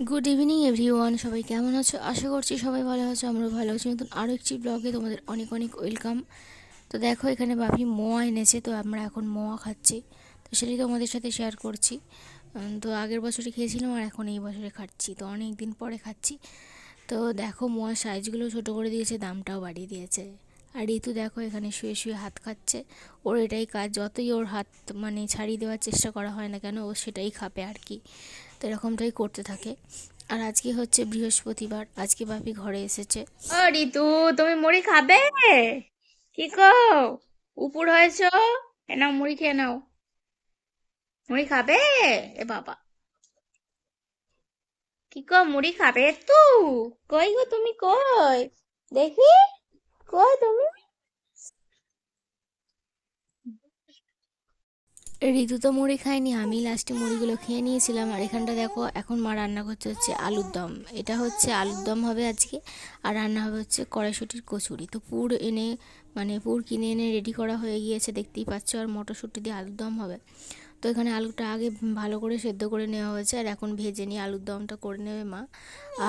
Good evening everyone সবাই কেমন আছো? আশা করছি সবাই ভালো আছো আমরা ভালো আছি। নতুন আরও একটি ব্লগে তোমাদের অনেক অনেক ওয়েলকাম তো দেখো, এখানে বাপি মোয়া এনেছে, তো আমরা এখন মোয়া খাচ্ছি। তো সেটাই তোমাদের সাথে শেয়ার করছি। তো আগের বছরে খেয়েছিলাম আর এখন এই বছরে খাচ্ছি। তো অনেক দিন পরে খাচ্ছি। তো দেখো মোয়ার সাইজগুলো ছোটো করে দিয়েছে, দামটাও বাড়িয়ে দিয়েছে। আর ঋতু দেখো, এখানে শুয়ে শুয়ে হাত খাচ্ছে। ওর এটাই কাজ, যতই ওর হাত মানে ছাড়িয়ে দেওয়ার চেষ্টা করা হয় না কেন, ও সেটাই খাবে আর কি। তো এরকমটাই করতে থাকে। আর আজকে হচ্ছে বৃহস্পতিবার, আজকে বাপি ঘরে এসেছে। ও রিতু তুমি মুড়ি খাবে? কি গো, উপর হয়েছো? এ নাও মুড়ি খেয়ে নাও। মুড়ি খাবে? এ বাবা। কি গো, মুড়ি খাবে? তু, কই গো তুমি কই? দেখি, কই তুমি? ঋতু তো মুড়ি খায়নি আমি লাস্টে মুড়িগুলো খেয়ে নিয়েছিলাম। আর এখানটা দেখো, এখন মা রান্না করছে হচ্ছে আলুর দম। এটা হচ্ছে আলুর দম হবে আজকে, আর রান্না হবে হচ্ছে কড়াইশুটির কচুরি। তো পুর এনে মানে পুর কিনে এনে রেডি করা হয়ে গিয়েছে, দেখতেই পাচ্ছ, আর মটরশুটি দিয়ে আলুর দম হবে। তো এখানে আলুটা আগে ভালো করে সেদ্ধ করে নেওয়া হয়েছে, আর এখন ভেজে নিয়ে আলুর দমটা করে নেবে মা।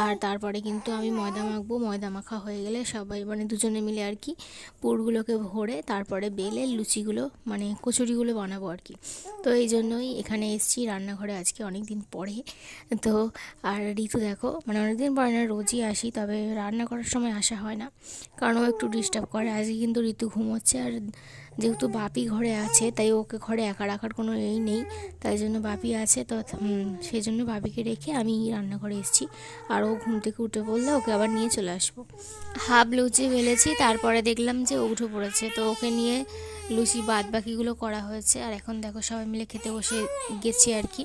আর তারপরে কিন্তু আমি ময়দা মাখবো, ময়দা মাখা হয়ে গেলে সবাই মানে দুজনে মিলে আর কি পুরগুলোকে ভরে তারপরে বেলে লুচিগুলো মানে কচুরিগুলো বানাবো আর কি। তো এই জন্যই এখানে এসেছি রান্নাঘরে আজকে অনেক দিন পরে। তো আর ঋতু দেখো মানে অনেকদিন পরে না রোজই আসি, তবে রান্না করার সময় আসা হয় না। কারণ ও একটু ডিস্টার্ব করে, আজকে কিন্তু ঋতু ঘুমোচ্ছে, আর যেহেতু বাপি ঘরে আছে, তাই ওকে ঘরে একা রাখার কোনো এই নেই, তাই জন্য বাপি আছে তো সেই জন্য বাপিকে রেখে আমি রান্নাঘরে এসেছি। আর ও ঘুম থেকে উঠে পড়লে ওকে আবার নিয়ে চলে আসব। হাফ লুচি বেলেছি তারপরে দেখলাম যে ও উঠে পড়েছে। তো ওকে নিয়ে লুচি বাদ বাকিগুলো করা হয়েছে। আর এখন দেখো সবাই মিলে খেতে বসে গেছি আর কি।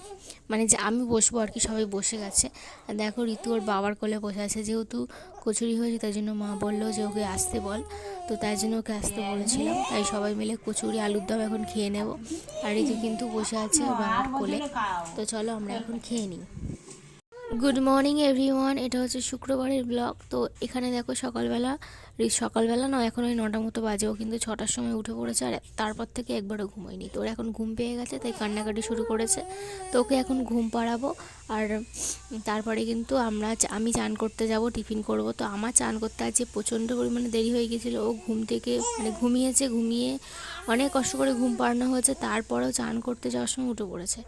মানে যে আমি বসবো আর কি, সবাই বসে গেছে। আর দেখো ঋতু ওর বাবার কোলে বসে আছে, যেহেতু কচুরি হয়েছে, তাই জন্য মা বলল যে ওকে আসতে বল। তো তাই জন্য ওকে আসতে বলেছিলাম। তাই সবাই মিলে কচুরি, আলুর দম এখন খেয়ে নেব। আর ঋতু কিন্তু বসে আছে বাবার কোলে। তো চলো আমরা এখন খেয়ে নিই। গুড মর্নিং এভরিওয়ান এটা হচ্ছে শুক্রবারের ব্লগ তো এখানে দেখো সকালবেলা সকালবেলা নয়, এখন ওই নটা মতো বাজে। ও কিন্তু ছটার সময় উঠে পড়েছে আর তারপর থেকে একবারও ঘুমায়নি। তো ওর এখন ঘুম পেয়ে গেছে, তাই কান্নাকাটি শুরু করেছে। তো ওকে এখন ঘুম পাড়াবো। আর তারপরে কিন্তু আমরা আমি চান করতে যাব, টিফিন করব। তো আমার চান করতে আজকে প্রচণ্ড পরিমাণে দেরি হয়ে গেছিল ও ঘুম থেকে মানে ঘুমিয়েছে, ঘুমিয়ে অনেক কষ্ট করে ঘুম পাড়ানো হয়েছে। তারপরেও চান করতে যাওয়ার সময় উঠে পড়েছে।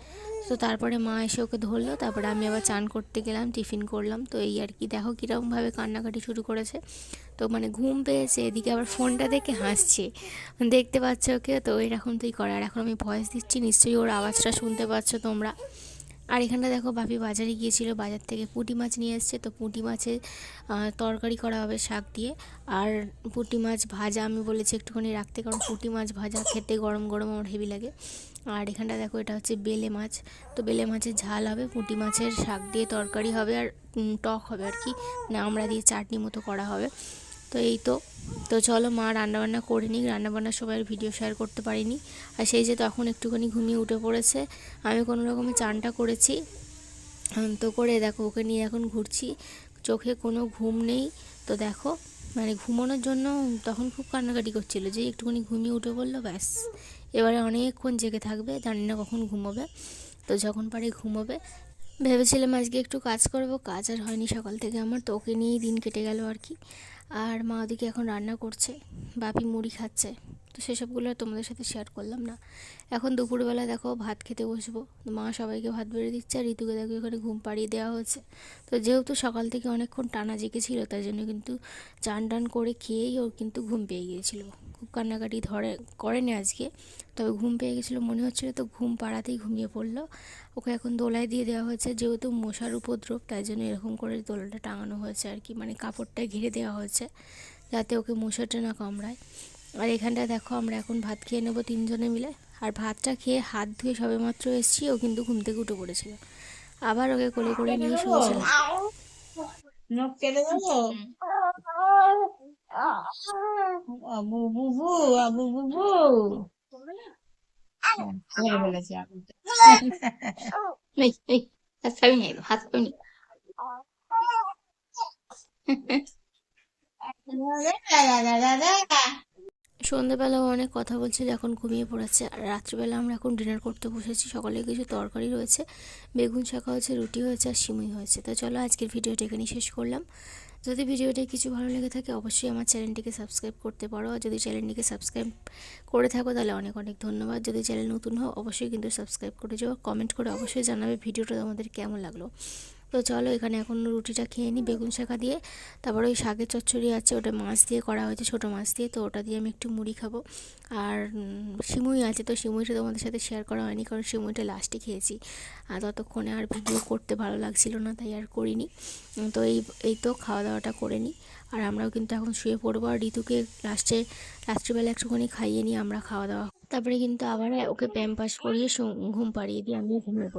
তো তারপরে মা এসে ওকে ধরলো, তারপরে আমি আবার চান করতে গেলাম, টিফিন করলাম। তো এই আর কি, দেখো কীরকমভাবে কান্নাকাটি শুরু করেছে। তো মানে ঘুম পেয়েছে, এদিকে আবার ফোনটা দেখে হাসছে। দেখতে পাচ্ছ ওকে, তো এরকম তুই করে। আর এখন আমি ভয়েস দিচ্ছি, নিশ্চয়ই ওর আওয়াজটা শুনতে পাচ্ছ তোমরা। আর এখানটা দেখো বাপি বাজারে গিয়েছিল, বাজার থেকে পুঁটি মাছ নিয়ে এসছে। তো পুঁটি মাছের তরকারি করা হবে শাক দিয়ে। আর পুঁটি মাছ ভাজা আমি বলেছি একটুখানি রাখতে, কারণ পুঁটি মাছ ভাজা খেতে গরম গরম আমার হেভি লাগে। আর এখানটা দেখো, এটা হচ্ছে বেলে মাছ। তো বেলে মাছের ঝাল হবে, পুঁটি মাছের শাক দিয়ে তরকারি হবে, আর টক হবে আর কি। মানে আমরা দিয়ে চাটনি মতো করা হবে। তো এই তো তো চলো মা রান্নাবান্না করে নিই রান্নাবান্নার আর ভিডিও শেয়ার করতে পারিনি। আর সেই যে তখন একটুখানি ঘুমিয়ে উঠে পড়েছে, আমি কোনো রকমে চানটা করেছি। তো করে দেখো, ওকে নিয়ে এখন ঘুরছি। চোখে কোনো ঘুম নেই। তো দেখো মানে ঘুমানোর জন্য তখন খুব কান্নাকাটি করছিল, যে একটুখানি ঘুমিয়ে উঠে পড়ল, ব্যাস। এবারে অনেকক্ষণ জেগে থাকবে, জানি না কখন ঘুমোবে। তো যখন পারে ঘুমোবে। ভেবেছিলাম আজকে একটু কাজ করব, কাজ আর হয়নি সকাল থেকে আমার, তো ওকে নিয়েই দিন কেটে গেল আর কি। আর মা ওদিকে এখন রান্না করছে, বাপি মুড়ি খাচ্ছে। তো সেসবগুলো তোমাদের সাথে শেয়ার করলাম না। এখন দুপুরবেলা দেখো ভাত খেতে বসবো। মা সবাইকে ভাত বেড়ে দিচ্ছে আর ঋতুকে দেখো এখানে ঘুম পাড়িয়ে দেওয়া হচ্ছে তো যেহেতু সকাল থেকে অনেকক্ষণ টানা জেগেছিলো তার জন্য কিন্তু চান টান করে খেয়েই ওর কিন্তু ঘুম পেয়ে গিয়েছিল। খুব কান্নাকাটি ধরে করেনি আজকে। তবে ঘুম পেয়ে গেছিল মনে হচ্ছিল তো ঘুম পাড়াতেই ঘুমিয়ে পড়ল। ওকে এখন দোলায় দিয়ে দেওয়া হয়েছে যেহেতু মশার উপদ্রব তাই জন্য এরকম করে দোলাটা টাঙানো হয়েছে আর কি মানে কাপড়টা ঘিরে দেওয়া হয়েছে যাতে ওকে মশাটা না কামড়ায়। আর এখানটা দেখো আমরা এখন ভাত খেয়ে নেব তিনজনে মিলে। আর ভাতটা খেয়ে হাত ধুয়ে সবেমাত্র এসেছি ও কিন্তু ঘুম থেকে উঠে পড়েছিল। আবার ওকে কোলে করে নিয়ে শুয়েছিলাম দেবো? আবু অনেক কথা বলছিল এখন ঘুমিয়ে পড়েছে। আর রাত্রিবেলা আমরা এখন ডিনার করতে বসেছি, সকালে কিছু তরকারি রয়েছে, বেগুন শাখা হয়েছে, রুটি হয়েছে, আর সিমুই হয়েছে। তো চলো আজকের ভিডিওটা এখানেই শেষ করলাম। যদি ভিডিওটি কিছু ভালো লেগে থাকে, অবশ্যই আমার চ্যানেলটিকে সাবস্ক্রাইব করতে পারো। আর যদি চ্যানেলটিকে সাবস্ক্রাইব করে থাকো, তাহলে অনেক অনেক ধন্যবাদ। যদি চ্যানেল নতুন হও, অবশ্যই কিন্তু সাবস্ক্রাইব করে যাও। কমেন্ট করে অবশ্যই জানাবে ভিডিওটা তোমাদের কেমন লাগল। তো চলো এখানে এখন রুটিটা খেয়ে নিই, বেগুন শাখা দিয়ে। তারপরে ওই শাকের চচ্চড়ি আছে, ওটা মাছ দিয়ে করা হয়েছে, ছোটো মাছ দিয়ে। তো ওটা দিয়ে আমি একটু মুড়ি খাব। আর সিমুই আছে তো, সিমুইটা তোমাদের সাথে শেয়ার করা হয়নি, কারণ সিমুইটা লাস্টে খেয়েছি। আর ততক্ষণে আর ভিডিও করতে ভালো লাগছিল না, তাই আর করিনি। তো এই এই তো খাওয়া দাওয়াটা করে নিই। আর আমরাও কিন্তু এখন শুয়ে পড়ব। আর ঋতুকে লাস্টে রাত্রিবেলা একটুখানি খাইয়ে নিই, আমরা খাওয়া দাওয়া। তারপরে কিন্তু আবার ওকে প্যাম্পাস করিয়ে ঘুম পাড়িয়ে দিয়ে আমিও ঘুমিয়ে